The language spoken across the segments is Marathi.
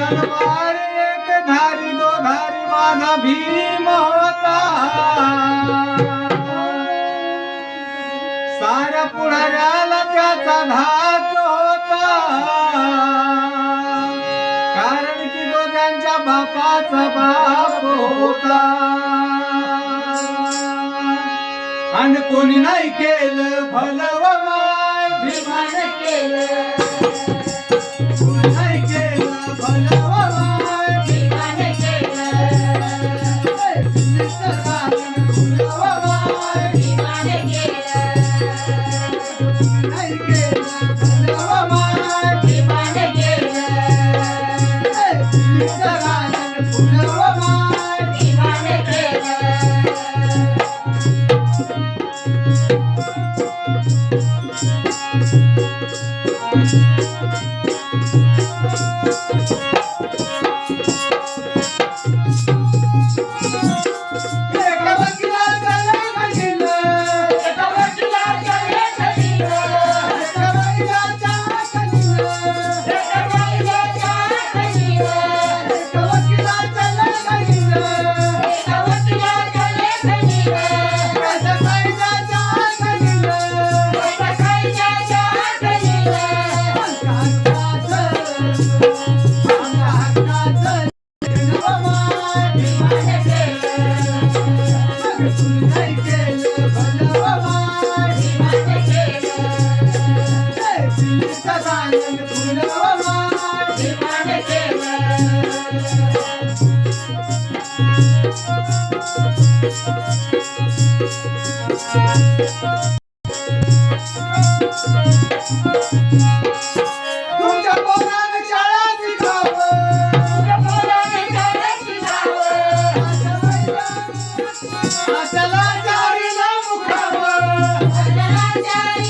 तलवार एक धारी दो धारी माझा भीम होता। साऱ्या पुढाऱ्याला त्याचा धाक होता। कारण की तो त्यांच्या बापाचा बाप होता। आणि कोणी नाही केलं भलव माय भीमाने केलं. नाही Daddy.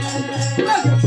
Thank you.